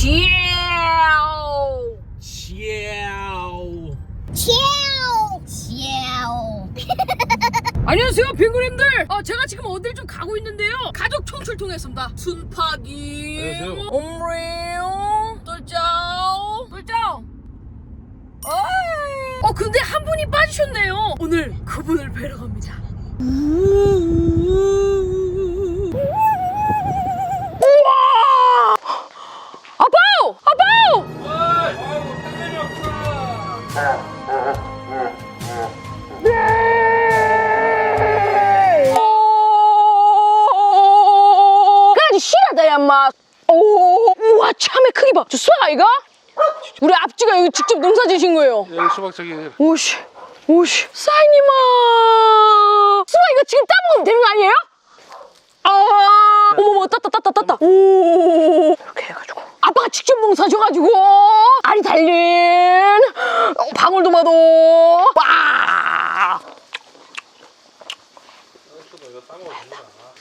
치아오. 치아오. 치아오. 치아오. 안녕하세요 빙그림들 아 제가 지금 어딜 좀 가고 있는데요 가족 총출 통했습니다 순파기 안녕하세요. 옴레요 똘짜오 똘짜오 어이. 어 근데 한 분이 빠지셨네요 오늘 그분을 뵈러 갑니다 아빠오 까지 실하다 야마 오 우와 참외 크기 봐저 수학 아이가? 우리 앞지가 여기 직접 농사 지신 거예요 여기 수박 저기 오씨 오씨 사인님아 수박 이거 지금 따먹으면 되는 거 아니에요? 아 어머머 땄다 땄다 땄다 오 이렇게 해가지고 아빠가 직접 농사져가지고 알이 달린 어, 방울토마토 와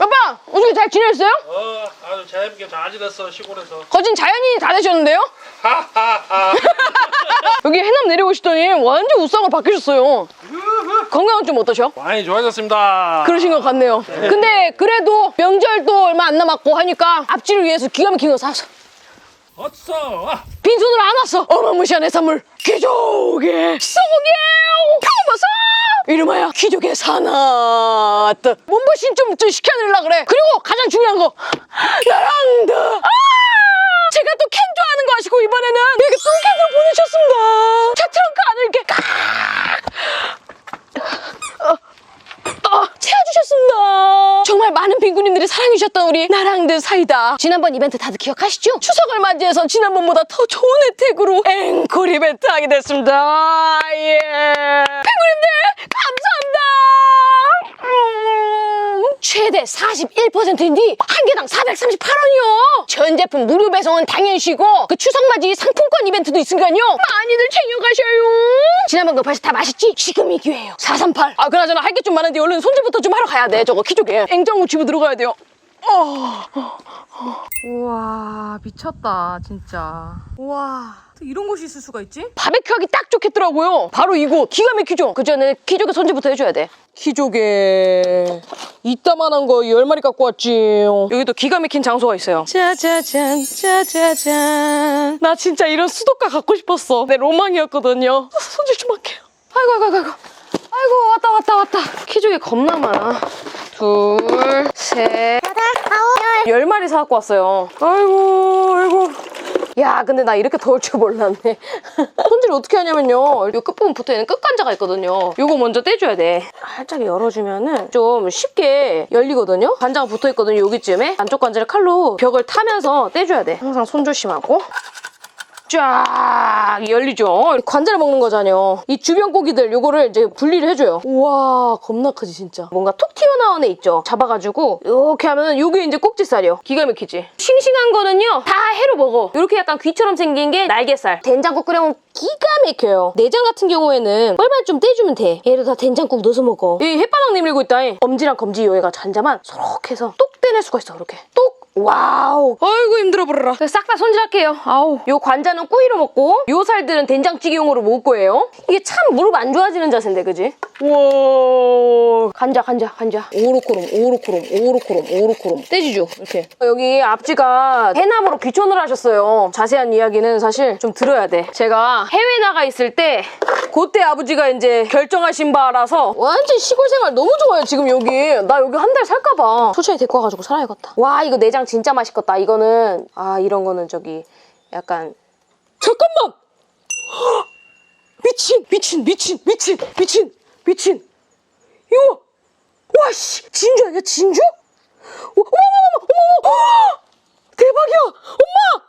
아빠 어떻게 잘 지냈어요? 어 아주 재밌게 잘 지냈어 시골에서 거진 자연인이 다 되셨는데요? 하하하 여기 해남 내려오시더니 완전 우상으로 바뀌셨어요 건강은 좀 어떠셔? 많이 좋아졌습니다 그러신 것 같네요. 근데 그래도 명절도 얼마 안 남았고 하니까 앞지를 위해서 기가 막힌 거샀 어. 어서 빈손으로 안 왔어. 어마무시한 해산물 귀족의 소고기 평버섯 이름하여 귀족의 사나트 몸보신 좀, 좀 시켜드리려 그래. 그리고 가장 중요한 거 나랑드 아! 제가 또 캔 좋아하는 거 아시고 이번에는 이렇게 뚱캔으로 보내셨습니다. 차 트렁크 안을 이렇게 아, 채워주셨습니다. 정말 많은 빈군님들이 사랑해 주셨던 우리 나랑드 사이다. 지난번 이벤트 다들 기억하시죠? 추석을 맞이해서 지난번보다 더 좋은 혜택으로 앵콜 이벤트 하게 됐습니다. 예. 빈군님들 감사합니다. 음, 최대 41%인데 한 개당 438원이요. 전 제품 무료 배송은 당연시고 그 추석 맞이 상품권 이벤트도 있으니까요. 많이들 챙겨가셔요. 지난번 그 벌써 다 맛있지? 지금이 기회예요. 438. 아 그나저나 할 게 좀 많은데 얼른 손질부터 좀 하러 가야 돼. 저거 키조개. 냉장고 집어 들어가야 돼요. 우 와 미쳤다 진짜. 우와 이런 곳이 있을 수가 있지? 바베큐 하기 딱 좋겠더라고요. 바로 이곳 기가 막히죠? 그 전에 키조개 손질부터 해줘야 돼. 키조개 이따만한 거 10마리 갖고 왔지. 여기도 기가 막힌 장소가 있어요. 짜자잔 짜자잔 나 진짜 이런 수도가 갖고 싶었어. 내 로망이었거든요. 손질 좀 할게요. 아이고 아이고 아이고 아이고 왔다 왔다 왔다. 키조개 겁나 많아. 둘, 셋, 열 마리 사갖고 왔어요. 아이고, 아이고. 야, 근데 나 이렇게 더울 줄 몰랐네. 손질 어떻게 하냐면요. 이 끝부분 붙어 있는 끝간자가 있거든요. 요거 먼저 떼줘야 돼. 살짝 열어주면은 좀 쉽게 열리거든요. 간자가 붙어 있거든요. 여기쯤에. 안쪽 간자를 칼로 벽을 타면서 떼줘야 돼. 항상 손 조심하고. 쫙 열리죠. 관자를 먹는 거잖아요. 이 주변 고기들 요거를 이제 분리를 해줘요. 우와 겁나 크지 진짜. 뭔가 톡 튀어나온 애 있죠. 잡아가지고 이렇게 하면 요게 이제 꼭지살이요. 기가 막히지. 싱싱한 거는요 다 해로 먹어. 이렇게 약간 귀처럼 생긴 게 날개살. 된장국 끓여면 기가 막혀요. 내장 같은 경우에는 뻘만 좀 떼주면 돼. 얘를 다 된장국 넣어서 먹어. 이 햇바닥 내밀고 있다. 엄지랑 검지 요 애가 잔자만 소록해서 똑 떼낼 수가 있어. 이렇게 똑. 와우. 아이고 힘들어 버려라. 싹 다 손질할게요. 아우. 요 관자는 꾸이로 먹고 요 살들은 된장찌개용으로 먹을 거예요. 이게 참 무릎 안 좋아지는 자세인데 그지? 우와. 간자 간자 간자. 오로코롬 오로코롬 오로코롬 오로코롬. 떼지죠 이렇게. 여기 앞지가 해남으로 귀촌을 하셨어요. 자세한 이야기는 사실 좀 들어야 돼. 제가 해외 나가 있을 때 그때 아버지가 이제 결정하신 바라서 완전 시골 생활 너무 좋아요 지금 여기 나 여기 한 달 살까봐 천천히 데리고 와가지고 살아야겠다 와 이거 내장 진짜 맛있겠다 이거는 아 이런 거는 저기 약간 잠깐만 헉! 미친 미친 미친 미친 미친 미친. 이거 와 씨. 진주 아니야? 진주? 어머 어머 어머 어머 대박이야. 엄마!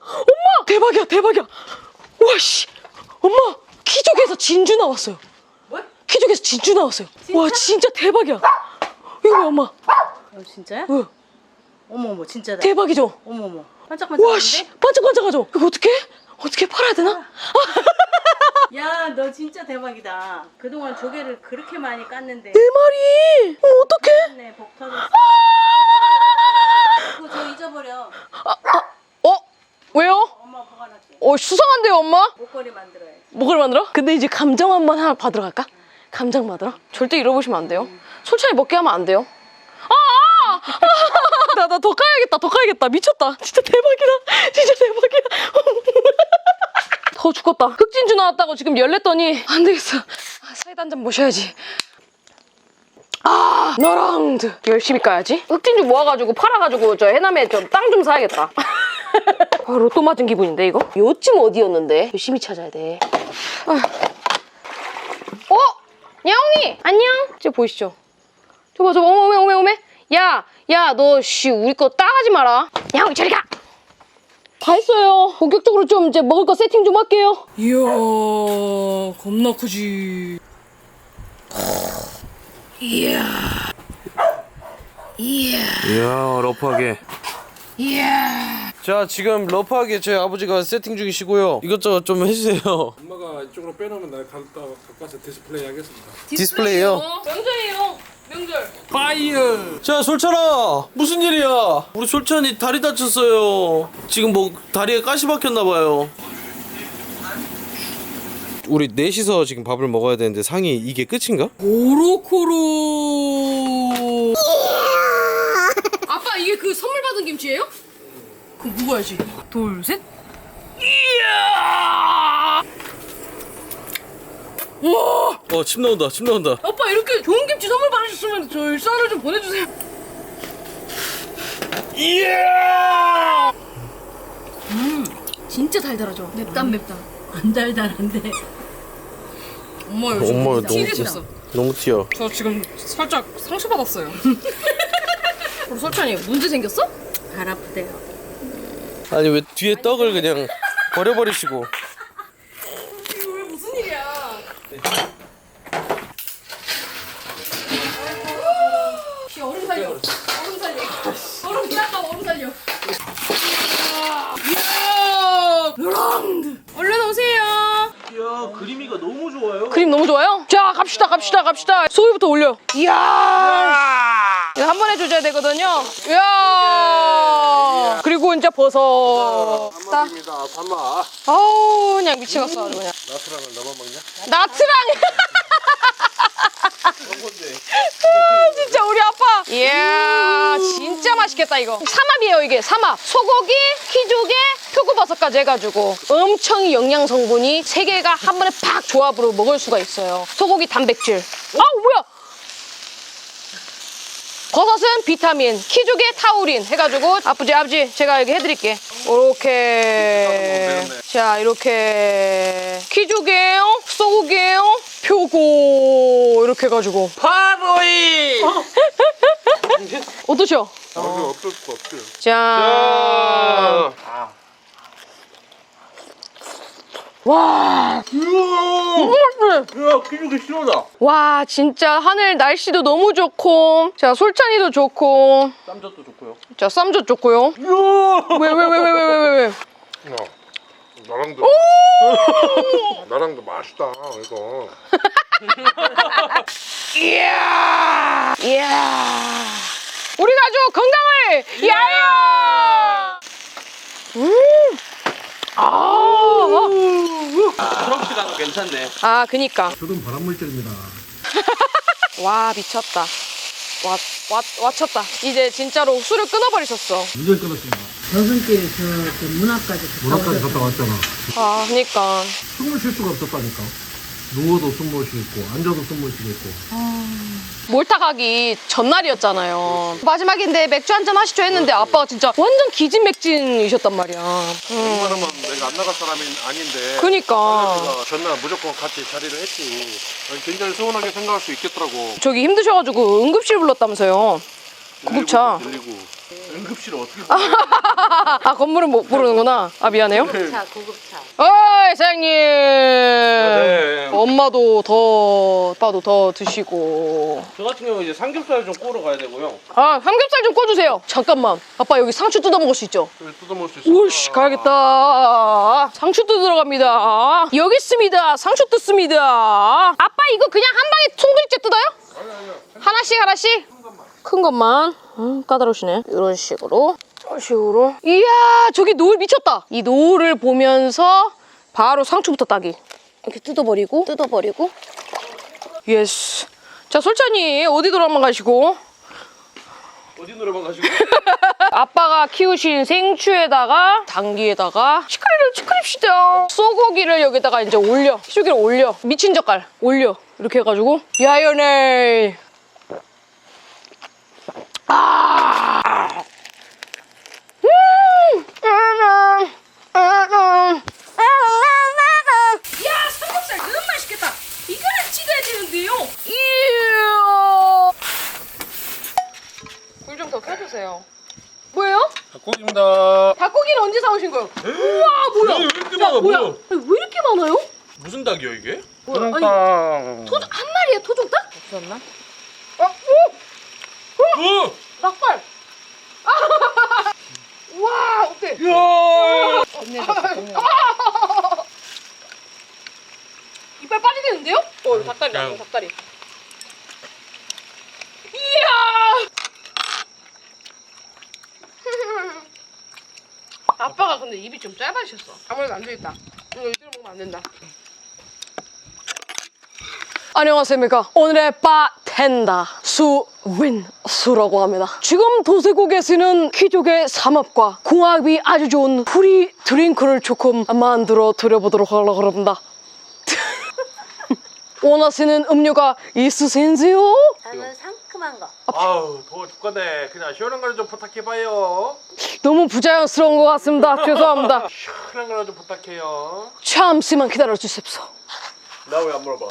엄마! 대박이야 대박이야. 와 씨. 엄마 키조개에서 진주 나왔어요. 뭐? 키조개에서 진주 나왔어요. 와 진짜 대박이야. 이거 봐 엄마. 어, 진짜야? 응. 어머어머 진짜다. 대박이죠? 어머어머. 반짝반짝한데? 와씨 반짝반짝하죠? 이거 어떻게 어떻게 팔아야 되나 야, 너 진짜 대박이다. 그동안 조개를 그렇게 많이 깠는데. 네 마리 어머 어떡해 네, 복 터졌어. 그거 저 잊어버려. 어 왜요? 엄마 보관할게. 어 수상한데요 엄마? 목걸이 만들어야지. 뭐를 만들어? 근데 이제 감정 한번 하나 받으러 갈까? 감정 받으러? 절대 잃어보시면 안 돼요. 솔찬히 먹게 하면 안 돼요. 아! 아! 나, 나더 까야겠다. 미쳤다. 진짜 대박이다. 진짜 대박이다. 더 죽겠다. 흑진주 나왔다고 지금 열냈더니 안 되겠어. 아, 사이다 한 잔 모셔야지. 아, 너랑 드- 열심히 까야지. 흑진주 모아가지고 팔아가지고 저 해남에 좀 땅 좀 사야겠다. 아, 로또 맞은 기분인데 이거? 요쯤 어디였는데? 열심히 찾아야 돼. 아. 어? 야옹이 안녕. 저 보이시죠? 저봐 저봐 어머 어메 어메 어메. 야, 야, 너 씨 우리 거 따가지 마라. 야옹이 저리 가. 다 했어요. 본격적으로 좀 이제 먹을 거 세팅 좀 할게요. 이야, 겁나 크지. 이야 러프하게 이야. 자 지금 러프하게 저희 아버지가 세팅 중이시고요 이것저것 좀 해주세요 엄마가 이쪽으로 빼놓으면 갖다 가까서 디스플레이 하겠습니다. 디스플레이요 명절이에요. 명절. 파이어. 자 솔찬아 무슨 일이야 우리 솔찬이 다리 다쳤어요 지금 뭐 다리에 가시 박혔나 봐요 우리 넷이서 지금 밥을 먹어야 되는데 상이 이게 끝인가? 오로코로. 아빠 이게 그 선물 받은 김치예요? 그럼 먹어야지. 둘, 셋. 이야. 와, 어 침 나온다 침 나온다 아빠 이렇게 좋은 김치 선물 받으셨으면 저 일산을 좀 보내주세요. 이야. 음, 진짜 달달하죠. 맵단 맵단. 안 달달한데. 엄마 엄마 너무 튀겼어. 너무 튀어 저 지금 살짝 상처 받았어요. 우리 설찬이 문제 생겼어? 발 아프대요. 아니 왜 뒤에 떡을 그냥 버려버리시고 이거 왜 무슨 일이야? 씨 얼음 살려. 얼음 살려. 얼음 비난다 얼음 살려. 이야. 랑드. 얼른 오세요. 야 그림이가 너무 좋아요 그림 너무 좋아요? 자 갑시다 갑시다. 소위부터 올려. 이야. 이거 한 번에 조져야 되거든요. 이야 이제 버섯 딱 입니다. 반마. 아우 그냥 미치겠어 아주 그냥. 나트랑을 너만 먹냐? 나트랑! 아, 진짜 우리 아빠. 이야 진짜 맛있겠다 이거. 삼합이에요 이게. 삼합. 소고기 키조개 표고버섯까지 해가지고 엄청 영양 성분이 세 개가 한 번에 팍 조합으로 먹을 수가 있어요. 소고기 단백질. 아우 뭐야 버섯은 비타민, 키조개 타우린 해가지고 아버지 아버지 제가 여기 해드릴게. 이렇게 자 이렇게 키조개요, 소고기요, 표고. 이렇게 해가지고. 바로이! 어떠셔? 아, 어떨 수 없어요. 자, 와. 야 기죽이 싫어다 와 진짜 하늘 날씨도 너무 좋고 자 솔찬이도 좋고 쌈젓도 좋고요 자 쌈젓 좋고요. 왜왜 왜 왜 왜 왜 왜? 어. 나랑도. 나랑도 맛있다 이거. 이야, 이야. 우리 가족 건강을 야야. 음, 아, 트럭 시간도 괜찮네 아, 그니까. 저도 발암물질입니다. 와 미쳤다. 와, 와, 와 쳤다. 이제 진짜로 술을 끊어버리셨어. 완전 끊었습니다. 저승길 저, 저 문학까지 문학까지 갔다 왔잖아. 아, 그니까. 숨을 쉴 수가 없었다니까. 누워도 숨 못 쉬겠고 앉아도 숨 못 쉬겠고. 몰타 가기 전날이었잖아요. 마지막인데 맥주 한잔 하시죠 했는데 아빠가 진짜 완전 기진맥진이셨단 말이야. 음, 그러면 내가 안 나갈 사람이 아닌데. 그니까. 내가 전날 무조건 같이 자리를 했지. 굉장히 서운하게 생각할 수 있겠더라고. 저기 힘드셔가지고 응급실 불렀다면서요. 구급차. 들리고. 응급실 어떻게 아 건물은 못 부르는구나. 아 미안해요. 차 고급차. 어이 사장님. 엄마도 더 아빠도 더 드시고. 저 같은 경우 이제 삼겹살 좀 구우러 가야 되고요 아 삼겹살 좀 꺼주세요. 잠깐만. 아빠 여기 상추 뜯어 먹을 수 있죠? 뜯어 먹을 수 있어. 오씨 가야겠다. 상추 뜯으러 갑니다. 여기 있습니다. 상추 뜯습니다. 아빠 이거 그냥 한 방에 송두리째 뜯어요? 하나씩 하나씩? 큰 것만. 음, 까다로우시네. 이런 식으로. 이런 식으로. 이야, 저기 노을 미쳤다. 이 노을을 보면서 바로 상추부터 따기. 이렇게 뜯어버리고, 뜯어버리고. 예스. 자, 솔찬이 어디 돌아만 가시고. 어디 노래방 가시고? 아빠가 키우신 생추에다가 당귀에다가 시크리를 시크립시다. 소고기를 여기다가 이제 올려. 희조기를 올려. 미친 젓갈 올려. 이렇게 해가지고 야연해. 아. 음. 음. 음. 야 삼겹살 너무 맛있겠다. 이거를 찍어야 되는데요. 이야. 불 좀 더 켜주세요. 뭐예요? 닭고기입니다. 닭고기는 언제 사오신 거예요? 우와 뭐야? 왜 이렇게 야, 많아, 뭐야? 뭐야? 아니, 왜 이렇게 많아요? 무슨 닭이야 이게? 뭐야? 아니 토종닭. 토종 한 마리에 토종닭? 없었나? 어? 오! 어! 닭발! 와 어때? 야! 이빨 빠지겠는데요? 어 이거 닭다리 나온 닭다리. 이야! 아빠가 근데 입이 좀 짧아지셨어. 아무래도 안 되겠다. 이거 이대로 먹으면 안 된다. 안녕하십니까. 오늘의 바텐더 수윈수라고 합니다. 지금 도세고 계시는 귀족의 삼합과 궁합이 아주 좋은 프리 드링크를 조금 만들어 드려보도록 하려고 합니다. 원하시는 음료가 있으신지요? 나는 상큼한 거. 아우 더워 죽겠네. 그냥 시원한 거를 좀 부탁해봐요. 너무 부자연스러운 것 같습니다. 죄송합니다. 시원한 거를 좀 부탁해요. 잠시만 기다려 주십시오. 나 왜 안 물어봐?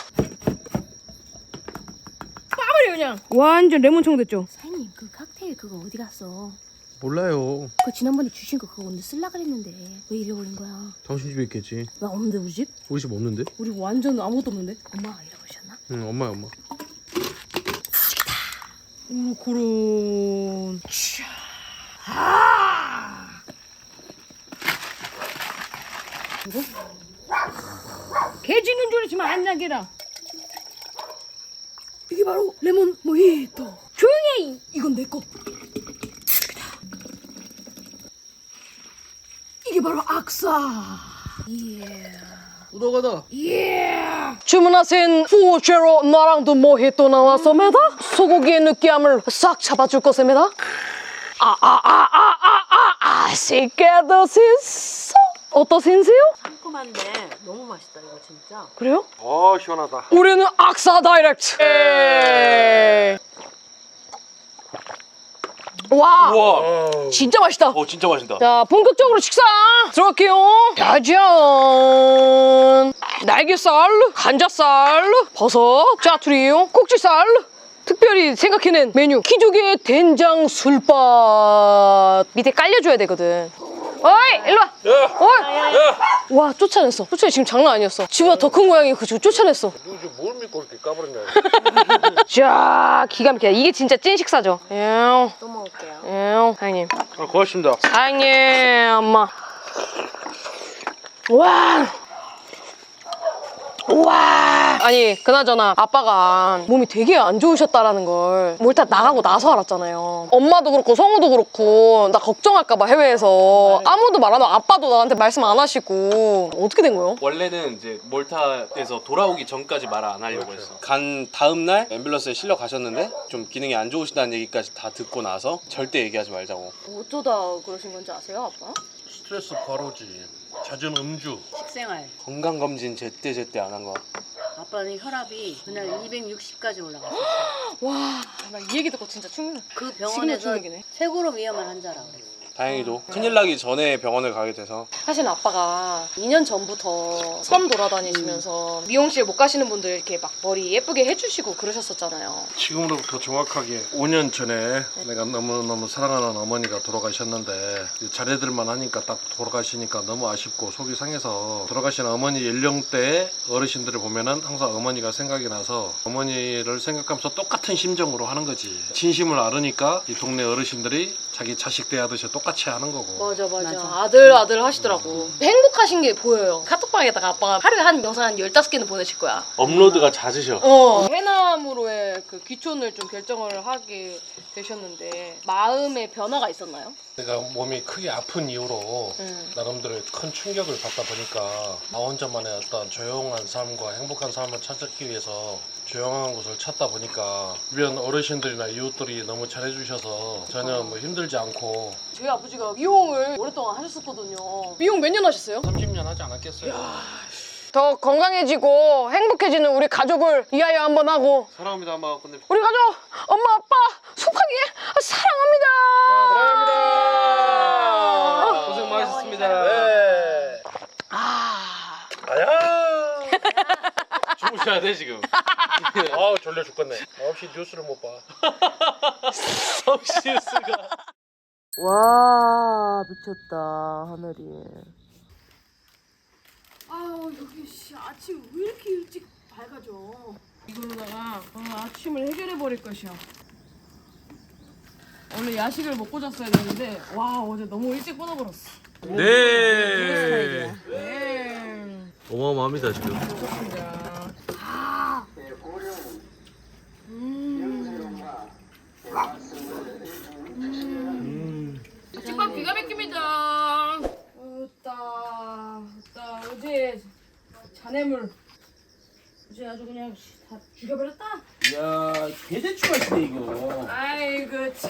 빠버려 그냥. 완전 레몬청 됐죠? 사장님 그 칵테일 그거 어디 갔어? 몰라요. 그 지난번에 주신 거 그거 오늘 쓸라 그랬는데 왜 잃어버린 거야? 당신 집에 있겠지. 왜 없는데 우리 집? 우리 집 없는데? 우리 완전 아무것도 없는데? 엄마가 잃어버리셨나? 응, 엄마야 엄마. 오 그런. 개 짖는 줄 알지만 안 나게라. 이게 바로 레몬 모히또. 조용히 해. 이건 내 거. 이게 바로 악사. 우다가다. 주문하신 푸제로 나랑도 모히또 나왔습니다. 소고기의 느끼함을 싹 잡아줄 것입니다. 아 아 아 아 아 아 아쉽게 드시소. 어떠신지요? 상큼한데 너무 맛있다 이거 진짜. 그래요? 어 시원하다. 우리는 악사 다이렉트. 에이. 와, 우와. 진짜 맛있다. 어 진짜 맛있다. 자, 본격적으로 식사 들어갈게요. 짜잔. 날개살, 간자살, 버섯, 짜투리, 꼭지살. 특별히 생각해낸 메뉴 키조개 된장 술밥 밑에 깔려줘야 되거든. 어이, 일로 와. 야! 어이. 야! 와, 쫓아냈어. 쫓아내 지금 장난 아니었어. 지보다 더 큰 고양이 그 지금 쫓아냈어. 너 지금 이렇게 까버렸냐? 자, 기가 막히다. 이게 진짜 찐 식사죠. 예, 또 먹을게요. 예, 사장님. 아 고맙습니다. 사장님, 엄마. 와. 와. 아니, 그나저나 아빠가 몸이 되게 안 좋으셨다라는 걸 몰타 나가고 나서 알았잖아요. 엄마도 그렇고 성우도 그렇고 나 걱정할까봐 해외에서 아무도 말 안 하고 아빠도 나한테 말씀 안 하시고 어떻게 된 거예요? 원래는 이제 몰타에서 돌아오기 전까지 말 안 하려고 했어. 간 다음 날 앰뷸런스에 실려 가셨는데 좀 기능이 안 좋으시다는 얘기까지 다 듣고 나서 절대 얘기하지 말자고. 어쩌다 그러신 건지 아세요, 아빠? 스트레스 바로지. 잦은 음주. 식생활. 건강 검진 제때 제때 안 한 거. 아빠는 혈압이 그날 260까지 올라갔어. 와, 나 이 얘기 듣고 진짜 충격. 그 지금도 병원에서 충격이네. 최고로 위험한 환자라 그래. 다행히도. 큰일 나기 전에 병원을 가게 돼서. 사실 아빠가 2년 전부터 섬 돌아다니시면서 미용실 못 가시는 분들 이렇게 막 머리 예쁘게 해주시고 그러셨었잖아요. 지금으로부터 정확하게 5년 전에 내가 너무너무 사랑하는 어머니가 돌아가셨는데 자례들만 하니까 딱 돌아가시니까 너무 아쉽고 속이 상해서 돌아가신 어머니 연령대 어르신들을 보면은 항상 어머니가 생각이 나서 어머니를 생각하면서 똑같은 심정으로 하는 거지. 진심을 알으니까 이 동네 어르신들이 자기 자식 대하듯이 똑같이 하는 거고. 맞아, 맞아 맞아. 아들 아들 하시더라고 행복하신 게 보여요 카톡방에다가 아빠가 하루에 한 영상 한 15개는 보내실 거야 업로드가 잦으셔. 어 해남으로의 그 귀촌을 좀 결정을 하게 되셨는데 마음의 변화가 있었나요? 내가 몸이 크게 아픈 이후로 음. 나름대로 큰 충격을 받다 보니까 나 혼자만의 어떤 조용한 삶과 행복한 삶을 찾기 위해서 조용한 곳을 찾다 보니까 주변 어르신들이나 이웃들이 너무 잘해주셔서 전혀 뭐 힘들지 않고 저희 아버지가 미용을 오랫동안 하셨었거든요 미용 몇 년 하셨어요? 30년 하지 않았겠어요? 더 건강해지고 행복해지는 우리 가족을 위하여 한번 하고 사랑합니다, 엄마. 근데 우리 가족 엄마 아빠 소파기 사랑합니다. 사랑합니다. 고생 많으셨습니다. 네. 아 아야. 주무셔야 돼 지금. 아우 졸려 죽겠네. 9시 뉴스를 못 봐. 성실수가. 와 미쳤다 하늘이. 아우 여기 씨 아침 왜 이렇게 일찍 밝아져? 이걸로다가 어, 아침을 해결해 버릴 것이야. 원래 야식을 먹고 잤어야 되는데 와 어제 너무 일찍 끊어버렸어. 네. 네. 어마어마합니다 지금. 집밥 기가 막힙니다. 으따 으따 어제 자네물 어제 아주 그냥 다 죽여버렸다. 야 개대추맛이네 이거. 아이고 참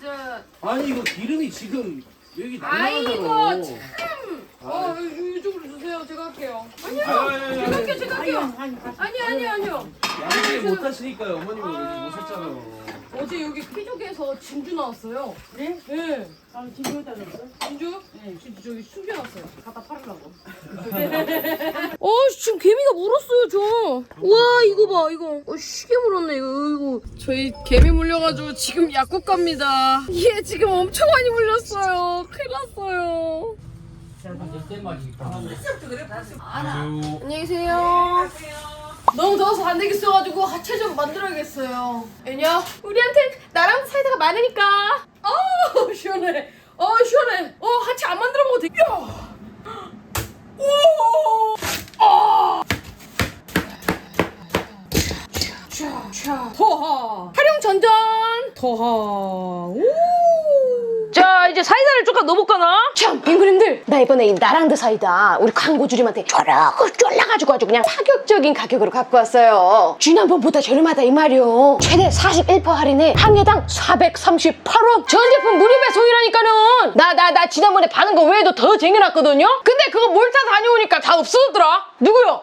저 아니 이거 기름이 지금 여기 아이고, 날라가잖아. 참. 어 이- 이쪽으로 주세요. 제가 할게요. 아니요. 제가 할게요. 제가 할게요. 아니 아니 아니요. 양재 못 하시니까요 어머님은 여기 못 샀잖아요. 어제 여기 피족에서 진주 나왔어요. 그래? 네. 아, 진주 어디다 줬어? 진주? 네. 진주 저기 숨겨놨어요. 갖다 팔으려고. 어 지금 개미가 물었어요 좀. 와 이거 봐 이거. 어 시계 물었네 이거 이거. 저희 개미 물려가지고 지금 약국 갑니다. 얘 지금 엄청 많이 물렸어요. 큰일 났어요. 안녕히 계세요. 너무 더워서 안 되겠어가지고 하체 좀 만들어야겠어요. 애냐? 우리한테 나랑 사이다가 많으니까. 어 시원해. 어 시원해. 어 하체 안 만들어 먹어도 돼. 야. 오. 아. 샤. 더하. 활용 전전. 더하. 오. 자 이제 사이다를 조금 넣어볼까나? 참 빙그림들. 나 이번에 이 나랑드 사이다. 우리 광고주님한테 쫄라고 쫄라가지고 아주 그냥 파격적인 가격으로 갖고 왔어요. 지난번보다 저렴하다 이 말이요. 최대 41% 할인에 한 개당 438원 전 제품 무료 배송이라니까는. 나 나 나 지난번에 받은 거 외에도 더 쟁여놨거든요? 근데 그거 몰타 다녀오니까 다 없어졌더라. 누구요?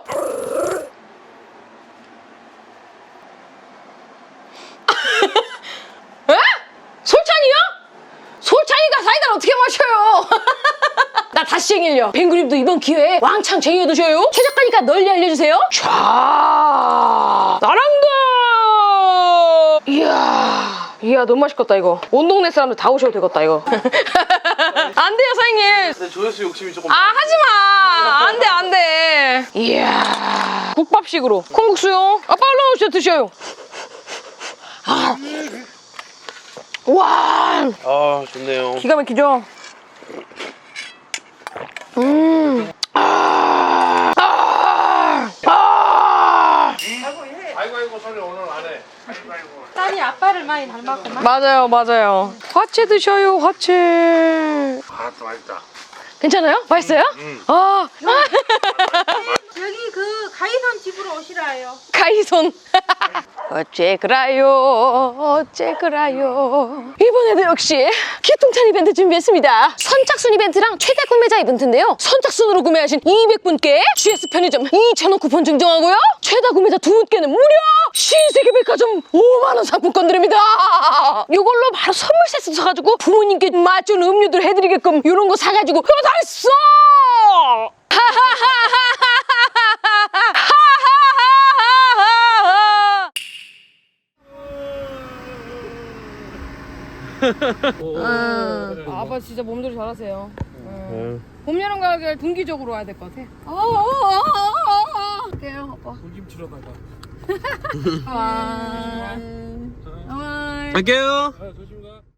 에? 솔찬이요? 솔찬이가 사이다를 어떻게 마셔요? 쟁일려. 뱅그림도 이번 기회에 왕창 쟁여두셔요. 최저가니까 널리 알려주세요. 촤 나랑도 이야 이야 너무 맛있겠다 이거. 온 동네 사람들 다 오셔도 되겠다 이거. 안 돼요 사장님. 근데 조회수 욕심이 조금. 아 하지마 안돼 안돼 이야 국밥식으로 콩국수요 아빠 올라오셔 드셔요 아. 와 아 좋네요. 기가 막히죠 음 아. 아. 아. 아이고 아이고 소리 오늘 안 해. 딸이 아빠를 많이 닮았구나. 맞아요 맞아요 화채 드셔요 화채 아또 맛있다. 괜찮아요? 맛있어요? 아 여기 그 가이선 집으로 오시라요. 가이손 어째 그라요? 어째 그라요? 이번에도 역시 기통찬 이벤트 준비했습니다. 선착순 이벤트랑 최대 구매자 이벤트인데요. 선착순으로 구매하신 200분께 GS 편의점 2,000원 쿠폰 증정하고요. 최다 구매자 두 분께는 무려 신세계 백화점 5만원 상품권 드립니다. 이걸로 바로 선물 세트 사가지고 부모님께 맞춘 음료들 해드리게끔 이런 거 사가지고 그거 다 했어! 아, 아빠 진짜 몸조리 잘하세요. 봄, 여름, 가을 분기적으로 와야 될 것 같아. 어어어어어. 할게요, 아빠. 김치로다가. 아. 아. 갈게요. 조심히